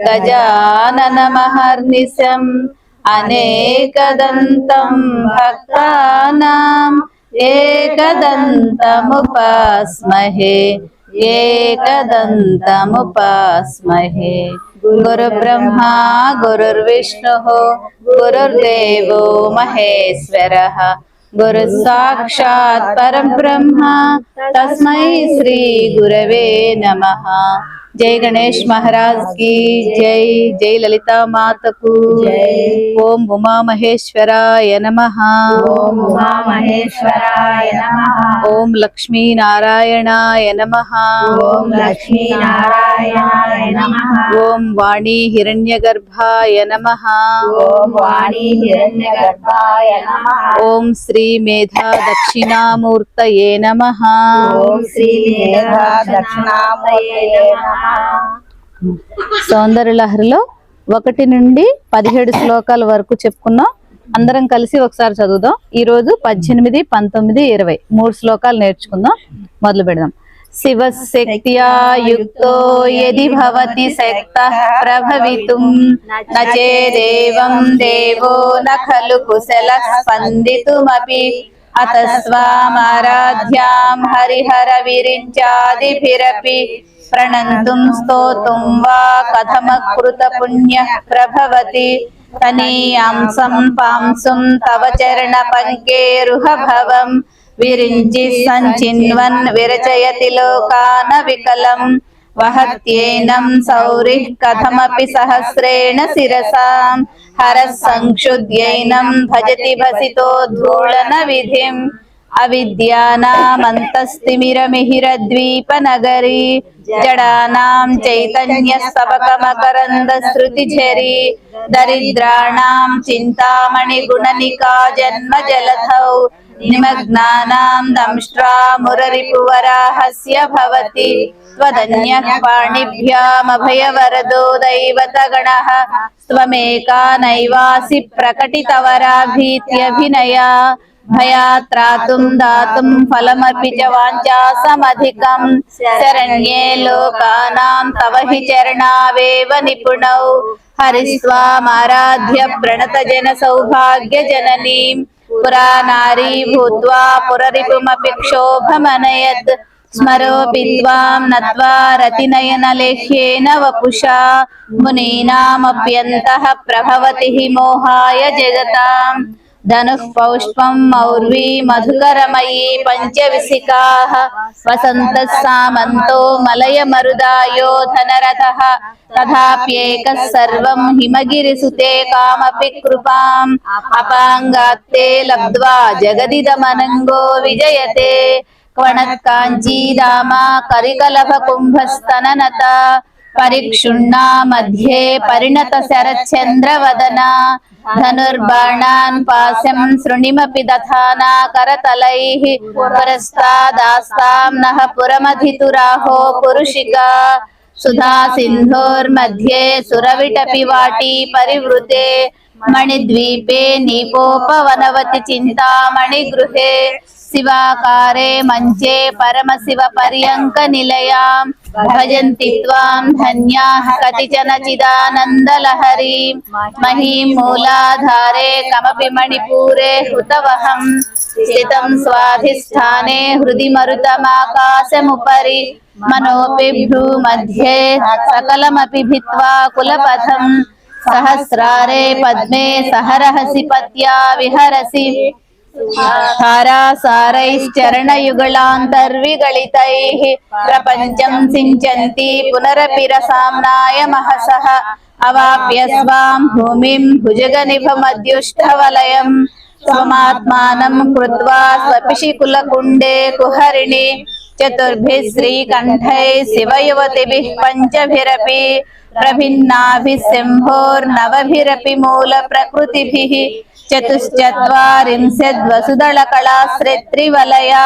गजाननमहर्निशम् अनेकदन्तं भक्तानाम् एकदन्तमुपास्महे एकदन्तमुपास्महे। गुरुब्रह्मा गुरुर्विष्णुः, गुरुर्देवो महेश्वरः। गुरुः साक्षात् परं ब्रह्म तस्मै श्री गुरवे नमः। జై గణేష్ మహారాజ్కి జై జై లలిత మాతకు ఓం ఉమా మహేశ్వరాయ నమ. ఓం ఉమా మహేశ్వరాయ నమ. ఓం లక్ష్మీ నారాయణాయ నమ. నమ. ఓం శ్రీ మేధా దక్షిణామూర్తయే నమ. శ్రీ మేధా దక్షిణామూర్తయే నమ. సౌందర్యలహరిలో ఒకటి నుండి పదిహేడు శ్లోకాల వరకు చెప్పుకున్నాం. అందరం కలిసి ఒకసారి చదువుదాం. ఈ రోజు పద్దెనిమిది పంతొమ్మిది ఇరవై. మూడు శ్లోకాలు నేర్చుకుందాం. మొదలు పెడదాం. శివశక్త్యా యుక్తో యది భవతి శక్త ప్రభవితుం. నచేదేవం దేవో న కుశల స్పందితుమపి. అత స్వామారాధ్యాం హరిహర విరించాదిభిరపి ప్రణంతుం స్తోతుం వా కథమకృత పుణ్య ప్రభవతి తనీయాంసం పాంసుం తవ చరణ పంకేరుహ భవం విరించి సంచిన్వన్ విరచయతి లోకాన వికలం వహత్యేనం సౌరిః కథమపి సహస్రేణ శిరసాం अविद्यानामन्तस्तिमिरमिहिरद्वीपनगरी जडानां चैतन्यस्तबकमकरन्दश्रुतिझरी दरिद्राणां चिन्तामणिगुणनिका जन्मजलधौ निमग्नानां दंष्ट्रा मुररिपुवराहस्य भवति त्वदन्यः पाणिभ्यामभयवरदो दैवतगणः त्वमेका नैवासि प्रकटितवराभीत्यभिनया भयात्रातुं दातुं फलमपि च वाञ्छासमधिकम् शरण्ये लोकानां तव हि चरणावेव निपुणौ हरिस्वामाराध्य प्रणतजन सौभाग्यजननीम् पुरा नारी भूत्वा पुररिपुमपि क्षोभमनयत् स्मरोऽपि त्वां नत्वा रतिनयनलेह्येन वपुषा मुनीनामप्यन्तः प्रभवति हि मोहाय जगताम् धनुः पौष्पं मौर्वी मधुकरमयी पञ्चविसिकाः वसन्तः सामन्तो मलयमरुदायो धनरथः तथाप्येकः सर्वं हिमगिरिसुते कामपि कृपाम् अपाङ्गात्ते लब्ध्वा जगदिदमनङ्गो विजयते क्वणत्काञ्चीदामा करिकलभकुम्भस्तननता परिक्षुण्णा मध्ये परिणत शरच्चन्द्रवदना धनुर्बाणान् पास्यं शृणिमपि दधाना करतलैः पुरस्तादास्तां नः पुरमधितुराहो पुरुषिका सुधा सिन्धोर्मध्ये सुरविटपि वाटी परिवृते मणिद्वीपे नीपोपवनवति चिन्तामणिगृहे शिवाकारे मञ्चे परमशिवपर्यङ्कनिलयाम् भजन्ति त्वां धन्याः कतिचन चिदानन्दलहरीं महीं मूलाधारे कमपि मणिपूरे हुतवहम् स्थितं स्वाधिष्ठाने हृदि मरुतमाकाशमुपरि मनोऽपि भ्रूमध्ये सकलमपि भित्त्वा कुलपथम् सहस्रारे पद्मे सहरहसि पत्या विहरसि हारासारैश्चरणयुगलान्तर्विगलितैः प्रपञ्चं सिञ्चन्ति पुनरपि रसाम्नाय महसः अवाप्य स्वां भूमिं भुजगनिभमद्युष्टवलयम् स्वमात्मानं कृत्वा स्वपिशि कुलकुण्डे कुहरिणि चतुर्भिः श्रीकण्ठैः शिवयुवतिभिः पञ्चभिरपि प्रभिन्नाभिः शम्भोर्नवभिरपि मूलप्रकृतिभिः चतुश्चत्वारिंशद्वसुदलकलाश्रित्रिवलया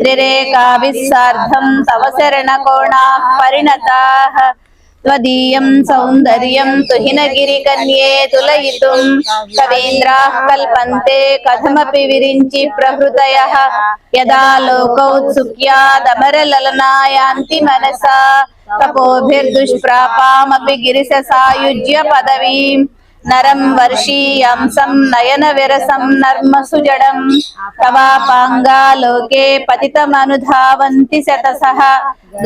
त्रिरेकाभिः सार्धम् तव शरणकोणाः परिणताः त्वदीयं सौन्दर्यं तुहिनगिरिकन्ये तुलयितुं कवीन्द्राः कल्पन्ते कथमपि विरिञ्चि प्रभृतयः यदा लोकौत्सुक्यादमरललनायान्ति मनसा तपोभिर्दुष्प्रापामपि गिरिशसायुज्य पदवीम् నరం వర్షీయాంసం నయన విరసం నర్మ సుజడం తవాపాంగా పతితమనుధావంతి శతస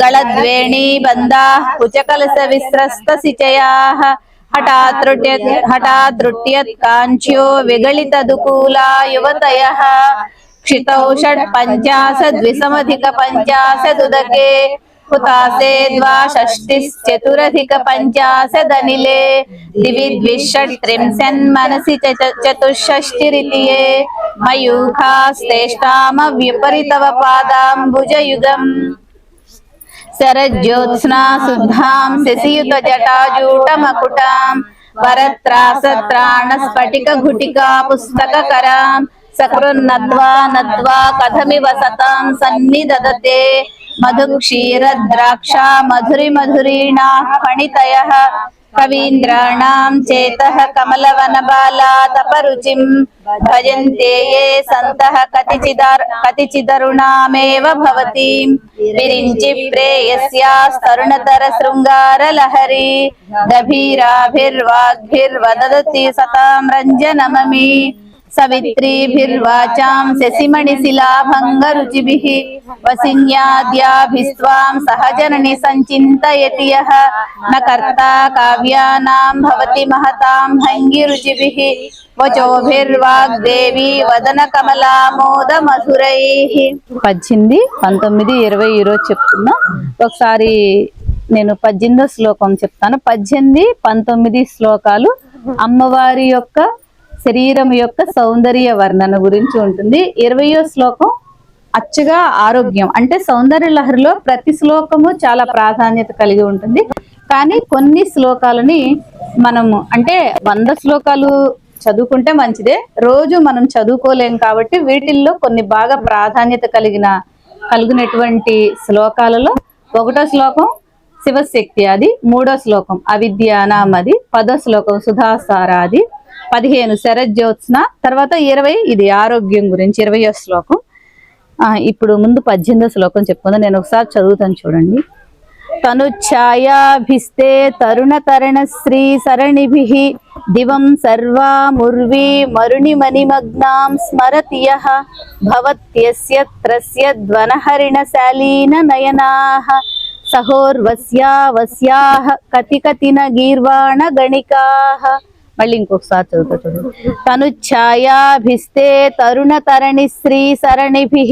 గళద్వేణీ బంధా కుచకలస విస్రస్త సిచయా హఠాత్రుట్యత్ హఠాదృట్యత్ కాంక్ష్యో విగళిత దుకూలా యువతయ క్షితౌ షట్ పంచాశద్విసమధిక పంచాశదుదకే हुतासेद्वा षष्टिश्चतुरधिकपञ्चाशदनिले दिवि द्विषट्त्रिंशन्मनसि चतुष्षष्टिरिति ये मयूखास्तेष्टामव्युपरितव पादाम्बुजयुगम् शरज्योत्स्ना शुद्धां शिशियुतजटाजूटमकुटां वरत्रासत्राणस्फटिकघुटिका पुस्तककराम् సకృన్నద్వా నద్వా కథమివ సతాం సన్నిదదతే. మధుక్షీరద్రాక్షా మధురి మధురీణా ఫణితయ. కవీంద్రాణం చేత కమలవన బాలా తపరుచిం. భజంతే ఏ సంత కతిచిదరుణామేవ భవతి. విరించి ప్రేయస్యాస్తరుణతర శృంగార లహరి గభీరాభిర్వాగ్భిర్వదతి సతాం రంజనమమి. सवित्रीभिर्वाचां शशिमणिशिलाभङ्गरुचिभिः वसिन्याद्याभिस्त्वां सहजननि सञ्चिन्तयति यः न कर्ता काव्यानां भवति महतां भङ्गिरुचिभिः వచోభిర్వాగ్దేవి వదన కమలామోద మధురైః పద్దెనిమిది పంతొమ్మిది ఇరవై ఈరోజు చెప్తున్నా ఒకసారి నేను పద్దెనిమిదో శ్లోకం చెప్తాను పద్దెనిమిది పంతొమ్మిది శ్లోకాలు అమ్మవారి యొక్క శరీరం యొక్క సౌందర్య వర్ణన గురించి ఉంటుంది. ఇరవయో శ్లోకం అచ్చగా ఆరోగ్యం. అంటే సౌందర్య లహరిలో ప్రతి శ్లోకము చాలా ప్రాధాన్యత కలిగి ఉంటుంది. కానీ కొన్ని శ్లోకాలని మనము అంటే వంద శ్లోకాలు చదువుకుంటే మంచిదే. రోజు మనం చదువుకోలేం కాబట్టి వీటిల్లో కొన్ని బాగా ప్రాధాన్యత కలిగిన కలిగినటువంటి శ్లోకాలలో ఒకటో శ్లోకం శివశక్తి అది మూడో శ్లోకం అవిద్యానామది పదో శ్లోకం సుధాసారాది పదిహేను శరజ్యోత్స్న తర్వాత ఇరవై ఇది ఆరోగ్యం గురించి ఇరవయో శ్లోకం. ఇప్పుడు ముందు పద్దెనిమిదో శ్లోకం చెప్పుకుందాం. నేను ఒకసారి చదువుతాను చూడండి. తనుఛాయాభిస్తే తరుణ తరణ శ్రీ సరణిభిః దివం సర్వాముర్వీ మరుణిమణిమగ్నాం స్మరతి యః భవత్యస్య త్రస్య ధ్వనహరిణశాలీన నయనాః సహోర్వస్యావస్యాః కతి కతిన గీర్వాణ గణికా మళ్ళీ ఇంకొకసారి చదువుతా చూడండి తను ఛాయాభిస్తే తరుణ తరణి శ్రీ సరణిభి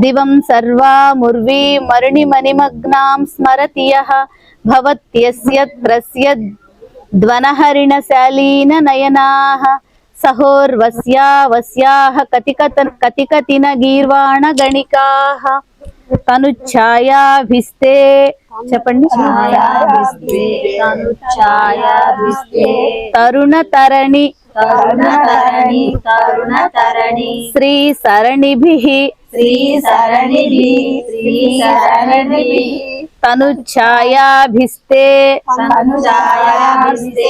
దివం సర్వాముర్వీ మరుణిమణిమగ్నాం స్మరతి యః భవత్యస్య త్రస్య నయనా నయనాః. సహోర్వస్యావస్యాః కతికత కతికతిన గీర్వాణ గణికా. చెప్పండి. ఛాయాభిస్తే ఛాయాభిస్తే తరుణ తరణి శ్రీ సరణిభిః శ్రీ సరణిభి శ్రీ సరణిభి తను ఛాయాభిస్తే తను ఛాయాభిస్తే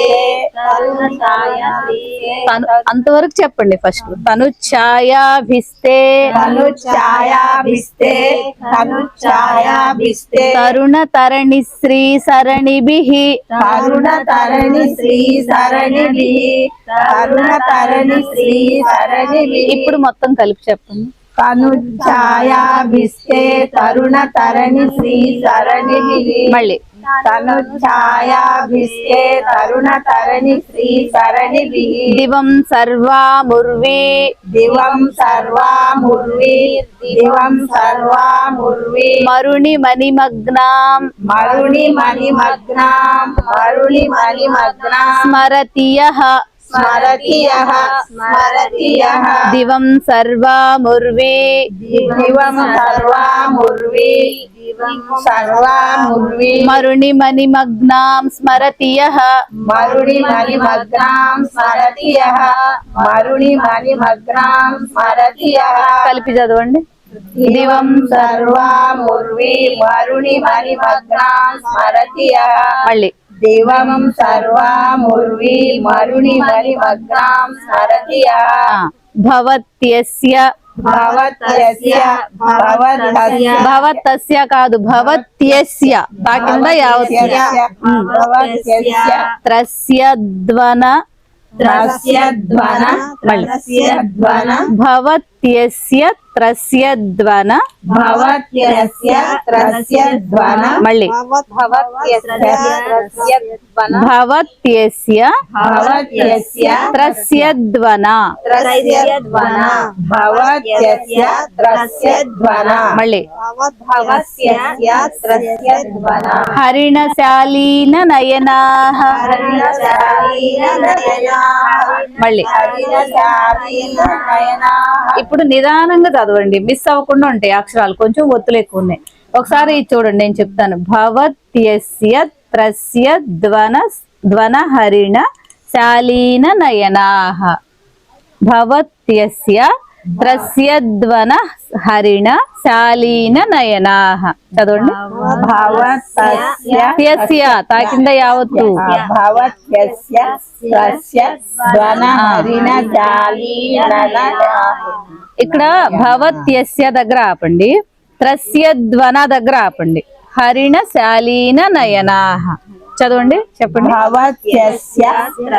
తరుణ ఛాయాభిస్తే తను అంతవరకు చెప్పండి ఫస్ట్. తను ఛాయాభిస్తే తను ఛాయాభిస్తే తను ఛాయాభిస్తే తరుణ తరణి శ్రీ సరణిభిః. తరుణ తరణి శ్రీ సరణిభి. తరుణ తరణి శ్రీ సరణిభి. ఇప్పుడు మొత్తం కలిపి చెప్పండి. ఛాయాభిస్తే తరుణ తరణి శ్రీ సరణిభి మళ్ళీ. తను ఛాయాభిస్తే తరుణ తరణి శ్రీ సరణిభి దివం సర్వాముర్వి. దివం సర్వాముర్వి. దివం సర్వాముర్వి. మరుణి మణిమగ్నాం. మరుణి మణిమగ్నాం. మరుణి మణిమగ్నాం. స్మరతి దివం సర్వాముర్వి దివం సర్వాముర్వి సర్వాముర్వి మరుణిమణిమగ్నాం స్మరతి యః మరుణి మణిమగ్నాం స్మరతి యః మరుణి మణిమగ్నాం స్మరతి యః కలిపి చదవండి। దివం సర్వాముర్వి మరుణి మణిమగ్నాం స్మరతి మళ్ళీ। దివం సర్వాముర్వి మరుణి మణిమగ్నాం స్మరతి యః ఆ, భవత్యస్య భవతస్య కాదు భవత్యస్య తా కింద యావత్ భవత్యస్య త్రస్యద్వన త్రస్యధ్వన త్రస్యధ్వన భవత్యస్య త్రస్యద్వన భవత్యస్య త్రస్యధ్వన మళ్ళీ భవత్యస్య త్రస్యధ్వన మళ్ళీ హరిణశాలీన నయనాః మళ్ళీ ఇప్పుడు నిదానంగా చదవండి. మిస్ అవ్వకుండా ఉంటాయి అక్షరాలు. కొంచెం ఒత్తులు ఎక్కువ ఉన్నాయి. ఒకసారి ఇది చూడండి నేను చెప్తాను. భవత్యస్య త్రస్య ధ్వన ధ్వన హరిణ శాలీన నయనాహ. భవత్యస్య త్రస్య ధ్వన హరిణ శాలీన నయనాః చదవండి భవతస్య త్యస్య తా కింద యావత్తు భవత్యస్య హరిణ ఇక్కడ భవత్యస్య దగ్గర ఆపండి. త్రస్య ధ్వన దగ్గర ఆపండి. హరిణ శాలీన నయనాః। చదవండి చెప్పండి. భవత్యస్య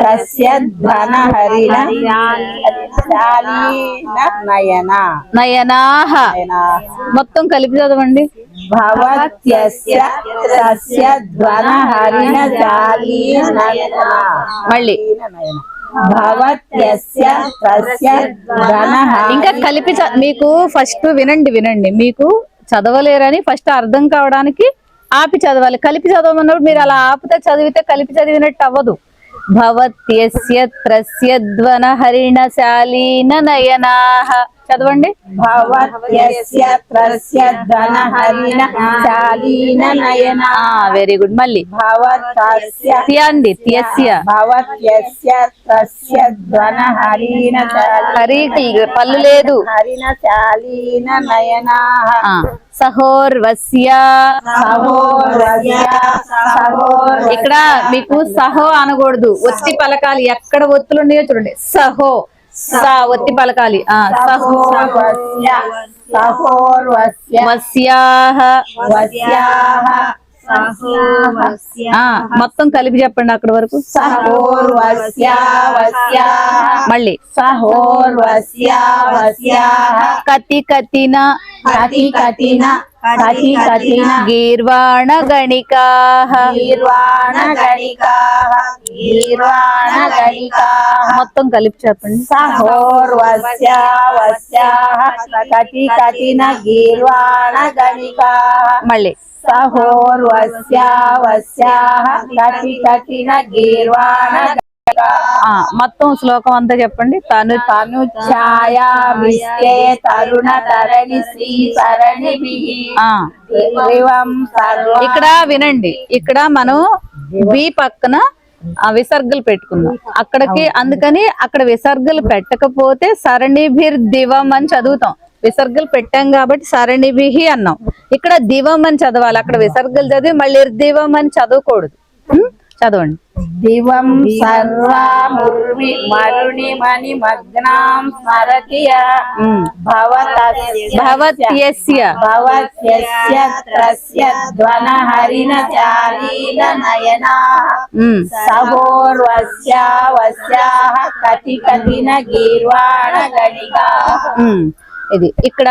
తస్య ధ్వన హరిణ జాలీన నయన నయనాః మొత్తం కలిపి చదవండి. మళ్ళీ. ఇంకా కలిపి మీకు ఫస్ట్ వినండి వినండి. మీకు చదవలేరని ఫస్ట్ అర్థం కావడానికి ఆపి చదవాలి. కలిపి చదవమన్నప్పుడు మీరు అలా ఆపితే చదివితే కలిపి చదివినట్టు అవ్వదు. భవత్యస్య త్రస్య ధ్వన హరిణ శాలీన చదవండి. వెరీ గుడ్ మళ్ళీ. త్యండి హరికి పళ్ళు లేదు. సహోర్వస్య. ఇక్కడ మీకు సహో అనకూడదు. ఒత్తి పలకాలి. ఎక్కడ ఒత్తులు ఉన్నాయో చూడండి. సహో. సా ఒత్తి పలకాలి. మొత్తం కలిపి చెప్పండి అక్కడ వరకు. సహోర్వస్య వస్యాః మళ్ళీ. సహోర్వస్య వస్యాః కతి కతిన. కతి కతిన. గణికాహ గీర్వాణ గణికాః గీర్వాణ గణికాః మొత్తం కలిపి చెప్పండి. సహోర్వస్య వస్యాః కతి కతిన గీర్వాణ గణికాః మళ్ళీ. సహోర్వస్య వస్యాః కతి కతిన గీర్వాణ మొత్తం శ్లోకం అంతా చెప్పండి. తను తను ఛాయా విస్తే తరుణ తరణి శ్రీ సరణి ఆ. దివం సర్వ ఇక్కడ వినండి. ఇక్కడ మనం బి పక్కన విసర్గలు పెట్టుకున్నాం అక్కడికి అందుకని అక్కడ విసర్గలు పెట్టకపోతే సరణిభిర్ దివం అని చదువుతాం. విసర్గలు పెట్టాం కాబట్టి సరణిభిహి అన్నాం. ఇక్కడ దివం అని చదవాలి. అక్కడ విసర్గలు చదివి మళ్ళీ దివం అని చదవకూడదు? చదవండి. దివం సర్వాముర్వి మరుణి మణి మగ్నాం స్మరతి ఉమ్. భవతస్య భవత్యస్య భవత్యస్య త్రస్య ధ్వన హరిణ చాలీన నయనా ఉమ్. సహోర్వస్య వస్యాః కతి కతిన గీర్వాణ గణికా. ఇది ఇక్కడ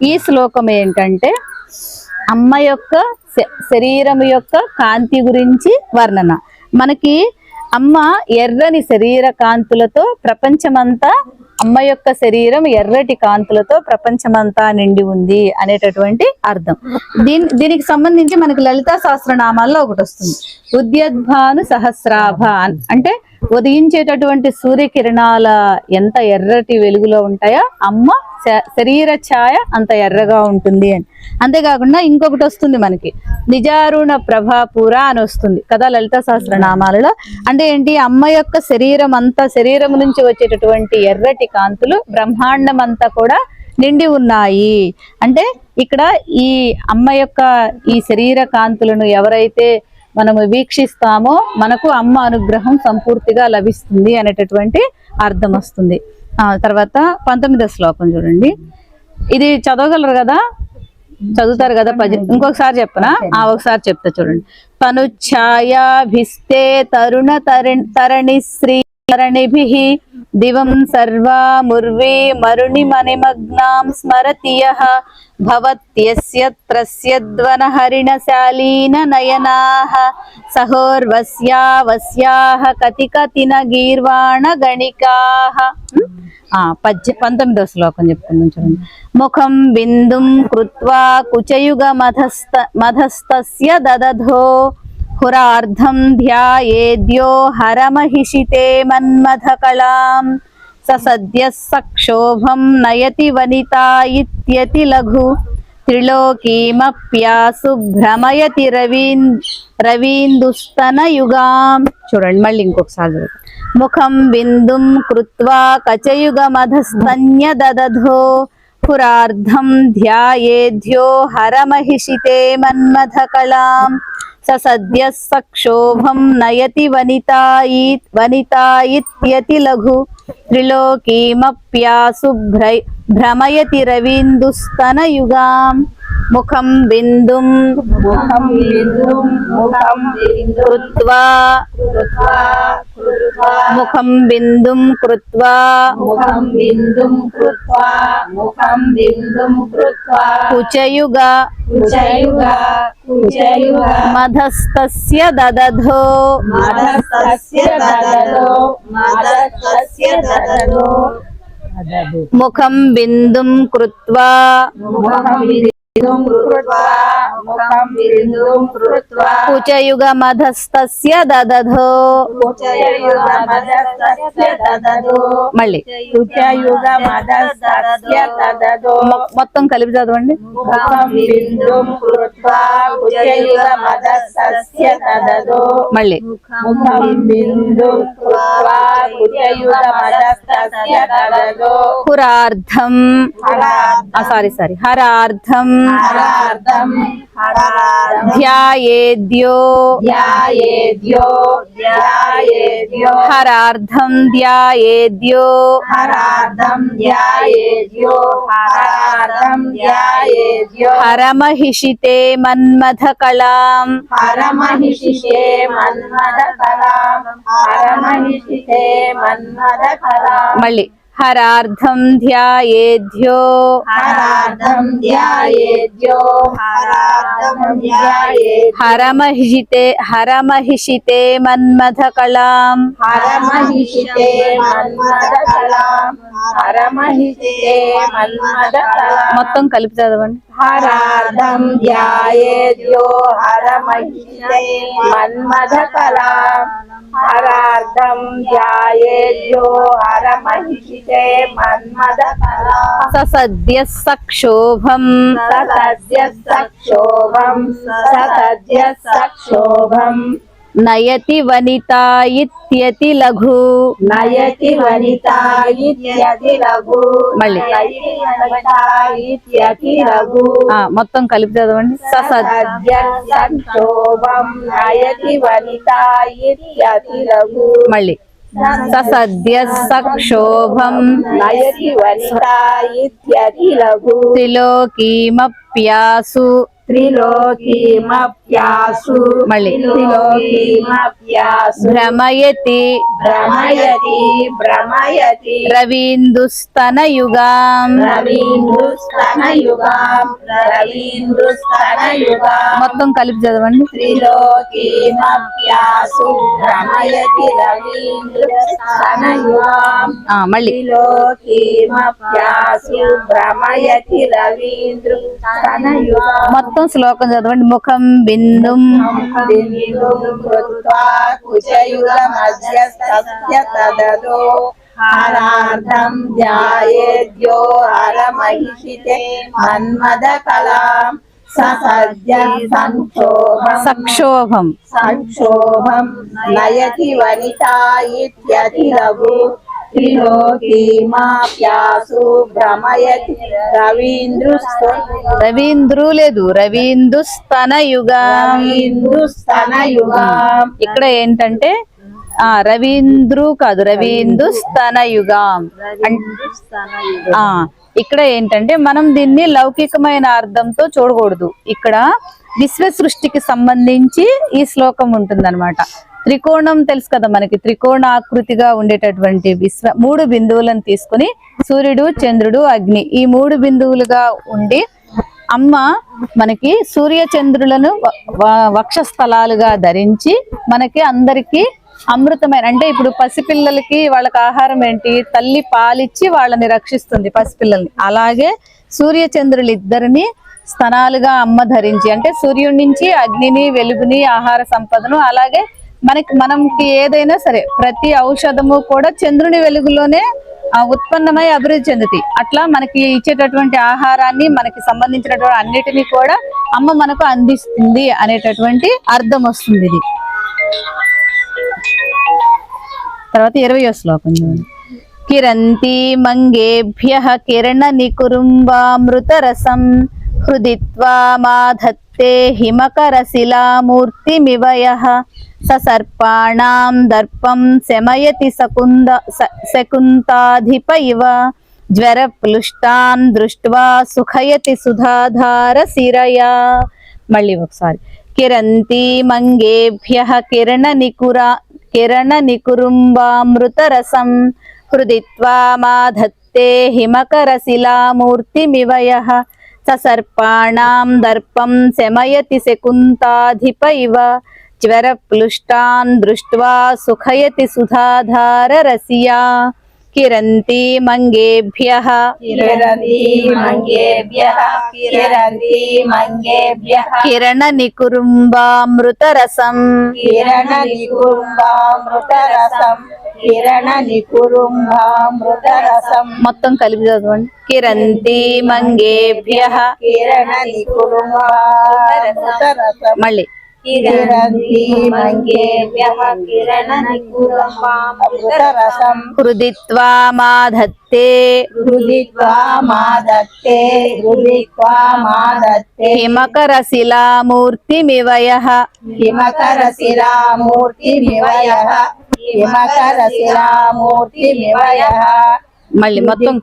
ఈ శ్లోకం ఏంటంటే అమ్మ యొక్క శరీరం యొక్క కాంతి గురించి వర్ణన మనకి అమ్మ ఎర్రని శరీర కాంతులతో ప్రపంచమంతా అమ్మ యొక్క శరీరం ఎర్రటి కాంతులతో ప్రపంచమంతా నిండి ఉంది అనేటటువంటి అర్థం. దీని దీనికి సంబంధించి మనకి లలితా సహస్రనామాల్లో ఒకటి వస్తుంది. ఉద్యద్భాను సహస్రాభ అంటే ఉదయించేటటువంటి సూర్యకిరణాల ఎంత ఎర్రటి వెలుగులో ఉంటాయో అమ్మ శరీర ఛాయ అంత ఎర్రగా ఉంటుంది అని. అంతేకాకుండా ఇంకొకటి వస్తుంది మనకి. నిజారుణ ప్రభాపూర అని వస్తుంది. కదా లలిత సహస్రనామాలలో. అంటే ఏంటి? అమ్మ యొక్క శరీరం అంతా శరీరం నుంచి వచ్చేటటువంటి ఎర్రటి కాంతులు బ్రహ్మాండం అంతా కూడా నిండి ఉన్నాయి. అంటే ఇక్కడ ఈ అమ్మ యొక్క ఈ శరీర కాంతులను ఎవరైతే మనము వీక్షిస్తామో మనకు అమ్మ అనుగ్రహం సంపూర్తిగా లభిస్తుంది అనేటటువంటి అర్థం వస్తుంది. ఆ తర్వాత పంతొమ్మిదో శ్లోకం చూడండి. ఇది చదవగలరు కదా? చదువుతారు కదా పది ఇంకొకసారి చెప్పనా? ఆ ఒకసారి చెప్తా చూడండి. తను ఛాయాభిస్తే తరుణ తరుణ్ తరణి శ్రీ తరణిభిః దివం సర్వాముర్వే మరుణి మణిమగ్నాం స్మరతి యః భవత్యస్య త్రస్యద్వన హరిణశాలీన నయనాః సహోర్వస్యావస్యాః కతి కతిన గీర్వాణ గణికాః ఆ పద్య పంతొమ్మిదో శ్లోకం చెప్తున్నాం చూడండి ముఖం బిందుం కృత్వా కుచయుగ మధస్త మధస్తస్య దదధో హురార్ధం ధ్యాయేద్యో హరమహిషితే మన్మథకళాం. స సద్య సక్షోభం నయతి వనితా ఇత్యతి లఘు. త్రిలోకీమప్యాసు భ్రమయతి రవీన్ రవీందుస్తనయుగాం. చూడండి మళ్ళీ ఇంకొకసారి ముఖం బిందుం కృత్వా కచయుగమధస్తన్య దదధో పురార్ధం ధ్యాయేధ్యో హరమహిషితే మన్మథకళాం. సద్య సక్షోభం నయతి వనితాయి వనితాయిత్యతి లఘు త్రిలోకీమప్యాసు భ్రమయతి రవీందుస్తనయుగాం ముఖం బిందుం ముఖం బిందుం ముఖం బిందు కృత్వా. కృత్వా కృత్వా. ముఖం బిందుం కృత్వా. ముఖం బిందుం కృత్వా. ముఖం బిందుం కృత్వా. కుచయుగ. కుచయుగ కుచయుగ. మధస్తస్య దదధో. ముఖం బిందుం కృత్వా. ముఖం బిందుం కృత్వా ముఖం బిందుం కృత్వా కుచయుగ మధస్తస్య దదధో మళ్ళీ మొత్తం కలిపి చదవండి. మళ్ళీ. హురార్ధం సారీ సారీ. హరార్థం హరార్థం. ధ్యాయేద్యో ధ్యాయేద్యో ధ్యాయేద్యో హరార్ధం ధ్యాయేద్యో హరార్థం ధ్యాయేద్యో హరార్థం ధ్యాయేద్యో హరమహిషితే మన్మథ కళాం హరమహిషిషే మన్మద కళాం హరమహిషిషే మన్మద కళాం మళ్ళీ హరార్ధం ధ్యాయేద్యో. హరార్థం ధ్యాయేద్యో. హరార్థం ధ్యాయేద్యో. హరమహిషితే హరమహిషితే మన్మథ కళాం హరమహిషితే మన్మద కళాం హరమహిషితే మన్మద కళాం మొత్తం కలిపి చదవండి. హరార్థం ధ్యాయేద్యో. హరమహిషితే మన్మద కళాం హరార్థం ధ్యాయేద్యో హరమహిషితే మన్మద ససద్య సక్షోభం సతద్య సక్షోభం సతద్య సక్షోభం నయతి వనితా ఇత్యతి లఘు. నయతి వనిత ఇత్యతి లఘు. మళ్ళీ. ఇత్యతి లఘు. మొత్తం కలిపి చదవండి. సద్య సంక్షోభం నయతి వనిత ఇత్యతి లఘు. మళ్ళీ. ససద్య సక్షోభం నయతి వనిత ఇత్యతి లఘు. త్రిలోకీమప్యాసు. త్రిలోకీమప్యాసు మళ్ళీ. త్రిలోకీమప్యాసు భ్రమయతి. భ్రమయతి భ్రమయతి. రవీందుస్తన యుగాం రవీంద్రుస్తన యుగాం రవీంద్రుస్తన యుగాం మొత్తం కలిపి చదవండి. త్రిలోకీమప్యాసు భ్రమయతి రవీంద్రుస్తన యుగాం ఆ, మళ్ళీ. త్రిలోకీమప్యాసు భ్రమయతి యుగాం మొత్తం శ్లోకం చదవండి. ముఖం బిందు. హరార్థం ధ్యాయేద్యో హరమహిషితే మన్మద ససద్య సంక్షోభం. సక్షోభం. నయతి వనిత ఇత్యతి రవీంద్రుస్తు రవీంద్రు లేదు రవీందుస్తన యుగా ఇక్కడ ఏంటంటే ఆ రవీంద్రు కాదు రవీందుస్తన యుగం ఆ ఇక్కడ ఏంటంటే మనం దీన్ని లౌకికమైన అర్థంతో చూడకూడదు. ఇక్కడ విశ్వ సృష్టికి సంబంధించి ఈ శ్లోకం ఉంటుందన్నమాట. త్రికోణం తెలుసు కదా మనకి. త్రికోణ ఆకృతిగా ఉండేటటువంటి విశ్వ మూడు బిందువులను తీసుకుని సూర్యుడు చంద్రుడు అగ్ని ఈ మూడు బిందువులుగా ఉండి అమ్మ మనకి సూర్య చంద్రులను వక్షస్థలాలుగా ధరించి మనకి అందరికీ అమృతమైన అంటే ఇప్పుడు పసిపిల్లలకి వాళ్ళకి ఆహారం ఏంటి? తల్లి పాలిచ్చి వాళ్ళని రక్షిస్తుంది పసిపిల్లల్ని. అలాగే సూర్య చంద్రులు ఇద్దరిని స్తనాలుగా అమ్మ ధరించి అంటే సూర్యుడి నుంచి అగ్నిని వెలుగుని ఆహార సంపదను అలాగే మనకి మనకి ఏదైనా సరే ప్రతి ఔషధము కూడా చంద్రుని వెలుగులోనే ఉత్పన్నమై అభివృద్ధి చెందుతాయి. అట్లా మనకి ఇచ్చేటటువంటి ఆహారాన్ని మనకి సంబంధించినటువంటి అన్నిటినీ కూడా అమ్మ మనకు అందిస్తుంది అనేటటువంటి అర్థం వస్తుంది ఇది. తర్వాత ఇరవయో శ్లోకం కిరంతి మంగేభ్య కిరణ నికురుంబామృత రసం హృదిత్వా మాధత్తే హిమకర శిలామూర్తిమివయ దర్పం శమయతి శకుంద శకుంతాధిప ఇవ జ్వర ప్లుష్టాన్ దృష్ట్వా సుఖయతి సుధాధార శిరయా. మళ్ళీ ఒకసారి. కిరంతి మంగేభ్య కిరణ నికురా కిరణ నికురుంబామృతరసం హృదిత్వా మాధత్తే హిమకర శిలామూర్తిమివయ ససర్పాణాం దర్పం శమయతి శకుంతాధిప ఇవ జ్వర ప్లుష్టాన్ దృష్ట్వా సుఖయతి సుధాధార రసియా కిరంతి మంగేభ్యః కిరణి మంగేభ్యః కిరంతి మంగేభ్యః కిరణ నికురుంబామృత రసం కిరణ నికురుంబామృత రసం కిరణ నికురుంబామృత రసం మొత్తం కలిపి చదవండి. కిరంతి మంగేభ్యః. మళ్ళీ. కిరంతి మంగేభ్యః కిరణ నికురుంబామృత రసం హృదిత్వా మాధత్తే హృదిత్వా మాదత్తే హృదిత్వా మాదత్తే హిమకర మళ్ళీ మొత్తం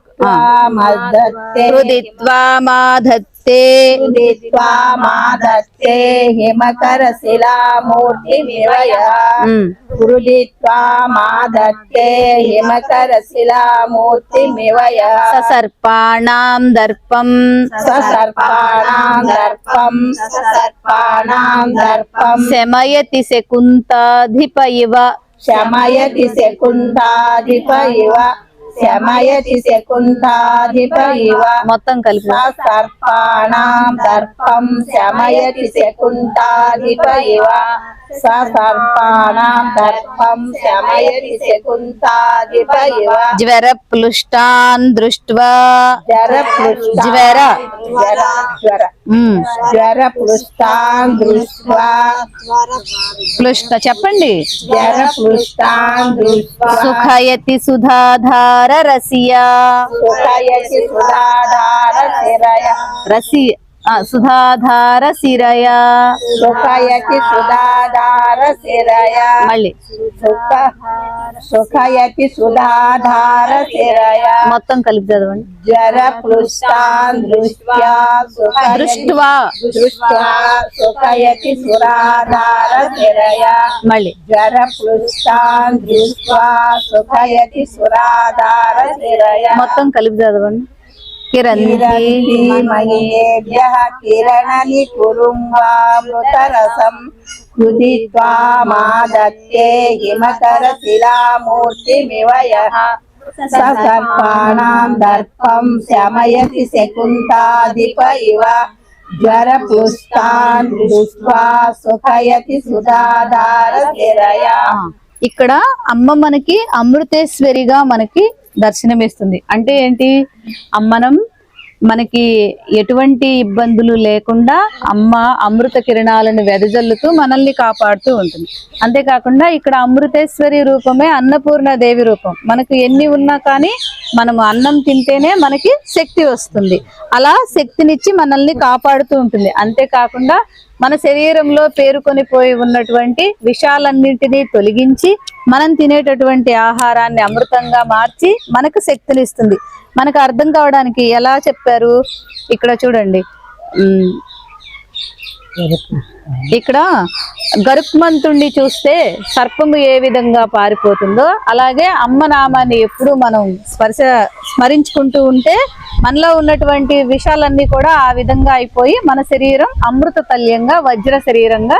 హృదిత్వా మాధత్తే. హృదిత్వా మాదత్తే హిమకర శిలామూర్తిమివయః ఉమ్. హృదిత్వా మాదత్తే హిమకర శిలామూర్తిమివయః ససర్పాణాం దర్పం. ససర్పాణాం దర్పం. ససర్పాణాం దర్పం. శమయతి శకుంతాధిప ఇవ. శమయతి శకుంఠాధిప ఇవ. శమయతి శకుంఠాధిప ఇవ మొత్తం కలిపి. సర్పాణాం దర్పం శమయతి శకుంఠాధిప ఇవ సర్పాణాం దర్పం శమయతి శకుంఠాధిప ఇవ జ్వర ప్లుష్టాన్ దృష్ట్వా జ్వర. జ్వర. జ్వర. జ్వర దృష్ట్వా చెప్పండి. జ్వర పృష్టాన్ దృష్ట్వా సుఖయతి సుధాధార రసియా. సుఖయసి సుధాధార శిరయ రసి ఆ, సుధాధార శిరయ సుఖయతి సుధాధార శిరయ మళ్ళీ. సుఖ సుఖయతి సుధాధార శిరయ మొత్తం కలిపి చదవండి. జ్వర పృష్టాన్ దృష్ట్వా సుఖయతి. దృష్ట్వా. దృష్ట్వా సుఖయతి సురాధార శిరయ మళ్ళీ. జ్వర పృష్టాన్ దృష్ట్వా సుఖయతి సురాధార శిరయ మొత్తం కలిపి చదవండి. కిరంతి కిరణీమయేభ్యः కిరణని కురుంబామృతరసం కుదిత్వా మాదత్తే హిమకర శిలామూర్తిమివయः ససర్పాణాం దర్పం శమయతి శకుంతాధిప ఇవ జ్వర పుష్టాన్ దృష్ట్వా సుఖయతి సుధాధార స్థిరయా ఆ, ఇక్కడ అమ్మ మనకి అమృతేశ్వరిగా మనకి దర్శనమిస్తుంది. అంటే ఏంటి? అమ్మనం మనకి ఎటువంటి ఇబ్బందులు లేకుండా అమ్మ అమృత కిరణాలను వెదజల్లుతూ మనల్ని కాపాడుతూ ఉంటుంది. అంతేకాకుండా ఇక్కడ అమృతేశ్వరి రూపమే అన్నపూర్ణ దేవి రూపం. మనకు ఎన్ని ఉన్నా కానీ మనము అన్నం తింటేనే మనకి శక్తి వస్తుంది. అలా శక్తినిచ్చి మనల్ని కాపాడుతూ ఉంటుంది. అంతేకాకుండా మన శరీరంలో పేరుకొని పోయి ఉన్నటువంటి విషాలన్నింటినీ తొలగించి మనం తినేటటువంటి ఆహారాన్ని అమృతంగా మార్చి మనకు శక్తినిస్తుంది మనకు అర్థం కావడానికి ఎలా చెప్పారు? ఇక్కడ చూడండి. ఇక్కడ గరుక్మంతుణ్ణి చూస్తే సర్పము ఏ విధంగా పారిపోతుందో అలాగే అమ్మ నామాన్ని ఎప్పుడు మనం స్పర్శ స్మరించుకుంటూ ఉంటే మనలో ఉన్నటువంటి విషయాలన్నీ కూడా ఆ విధంగా అయిపోయి మన శరీరం అమృత తల్యంగా వజ్ర శరీరంగా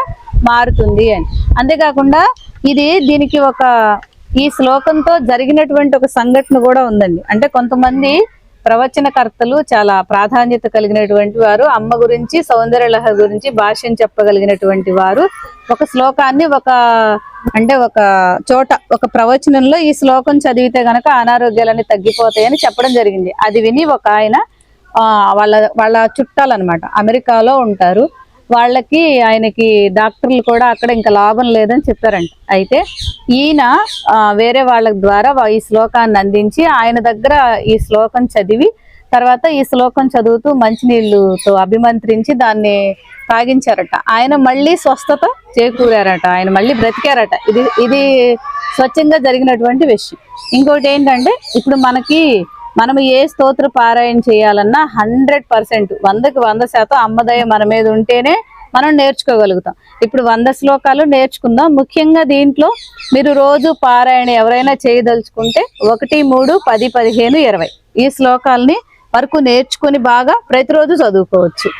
మారుతుంది అని. అంతేకాకుండా ఇది దీనికి ఒక ఈ శ్లోకంతో జరిగినటువంటి ఒక సంఘటన కూడా ఉందండి. అంటే కొంతమంది ప్రవచనకర్తలు చాలా ప్రాధాన్యత కలిగినటువంటి వారు అమ్మ గురించి సౌందర్యలహ గురించి భాష్యం చెప్పగలిగినటువంటి వారు. ఒక శ్లోకాన్ని ఒక అంటే ఒక చోట ఒక ప్రవచనంలో ఈ శ్లోకం చదివితే గనక అనారోగ్యాలన్నీ తగ్గిపోతాయని చెప్పడం జరిగింది. అది విని ఒక ఆయన వాళ్ళ వాళ్ళ చుట్టాలన్నమాట అమెరికాలో ఉంటారు. వాళ్ళకి ఆయనకి డాక్టర్లు కూడా అక్కడ ఇంకా లాభం లేదని చెప్పారంట. అయితే ఈయన వేరే వాళ్ళ ద్వారా ఈ శ్లోకాన్ని అందించి ఆయన దగ్గర ఈ శ్లోకం చదివి తర్వాత ఈ శ్లోకం చదువుతూ మంచినీళ్ళుతో అభిమంత్రించి దాన్ని తాగించారట. ఆయన మళ్ళీ స్వస్థత చేకూరారట. ఆయన మళ్ళీ బ్రతికారట. ఇది ఇది స్వచ్ఛంగా జరిగినటువంటి విషయం. ఇంకోటి ఏంటంటే ఇప్పుడు మనకి మనం ఏ స్తోత్ర పారాయణ చేయాలన్నా హండ్రెడ్ పర్సెంట్ వందకి వంద శాతం అమ్మదయ మన మీద ఉంటేనే మనం నేర్చుకోగలుగుతాం. ఇప్పుడు వంద శ్లోకాలు నేర్చుకుందాం. ముఖ్యంగా దీంట్లో మీరు రోజు పారాయణ ఎవరైనా చేయదలుచుకుంటే ఒకటి మూడు పది పదిహేను ఇరవై ఈ శ్లోకాలని వరకు నేర్చుకుని బాగా ప్రతిరోజు చదువుకోవచ్చు.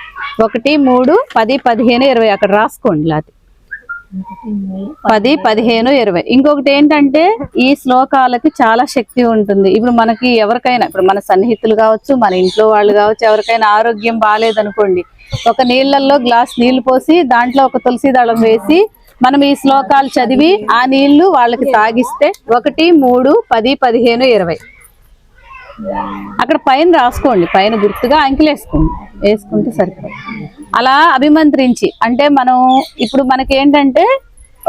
ఒకటి మూడు పది పదిహేను ఇరవై అక్కడ రాసుకోండి లాతి పది పదిహేను ఇరవై. ఇంకొకటి ఏంటంటే ఈ శ్లోకాలకి చాలా శక్తి ఉంటుంది. ఇప్పుడు మనకి ఎవరికైనా ఇప్పుడు మన సన్నిహితులు కావచ్చు మన ఇంట్లో వాళ్ళు కావచ్చు ఎవరికైనా ఆరోగ్యం బాగాలేదనుకోండి ఒక నీళ్ళల్లో గ్లాస్ నీళ్ళు పోసి దాంట్లో ఒక తులసి దళం వేసి మనం ఈ శ్లోకాలు చదివి ఆ నీళ్ళు వాళ్ళకి తాగిస్తే ఒకటి మూడు పది పదిహేను ఇరవై. అక్కడ పైన రాసుకోండి పైన గుర్తుగా అంకెలు వేసుకోండి. వేసుకుంటే సరిపోతుంది అలా అభిమంత్రించి అంటే మనం ఇప్పుడు మనకి ఏంటంటే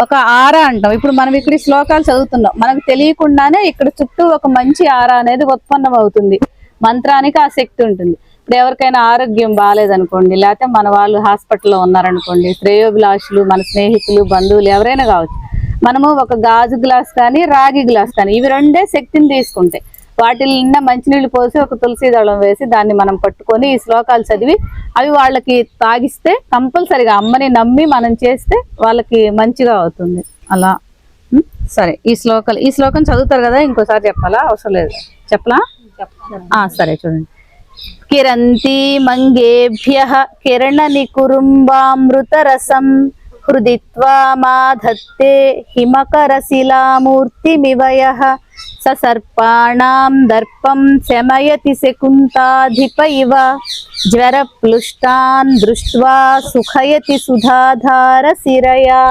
ఒక ఆర అంటాం. ఇప్పుడు మనం ఇక్కడ శ్లోకాలు చదువుతున్నాం. మనకు తెలియకుండానే ఇక్కడ చుట్టూ ఒక మంచి ఆర అనేది ఉత్పన్నం అవుతుంది. మంత్రానికి ఆ శక్తి ఉంటుంది. ఇప్పుడు ఎవరికైనా ఆరోగ్యం బాగాలేదనుకోండి లేకపోతే మన వాళ్ళు హాస్పిటల్లో ఉన్నారనుకోండి శ్రేయోభిలాషులు మన స్నేహితులు బంధువులు ఎవరైనా కావచ్చు. మనము ఒక గాజు గ్లాస్ కానీ రాగి గ్లాస్ కానీ ఇవి రెండే శక్తిని తీసుకుంటాయి. వాటి నిండా మంచినీళ్ళు పోసి ఒక తులసి దళం వేసి దాన్ని మనం పట్టుకొని ఈ శ్లోకాలు చదివి అవి వాళ్ళకి తాగిస్తే కంపల్సరిగా అమ్మని నమ్మి మనం చేస్తే వాళ్ళకి మంచిగా అవుతుంది. అలా? సరే ఈ శ్లోకాలు ఈ శ్లోకం చదువుతారు కదా ఇంకోసారి చెప్పాలా? అవసరం లేదు. చెప్పలా? ఆ, సరే చూడండి. కిరంతి మంగేభ్య కిరణ నికురుంబామృత రసం హృదిత్వా మాధత్తే హిమకర శిలామూర్తిమివయ ససర్పాణాం దర్పం శమయతి శకుంతాధిప ఇవ జ్వర ప్లుష్టాన్ దృష్ట్వా సుఖయతి సుధాధార శిరయా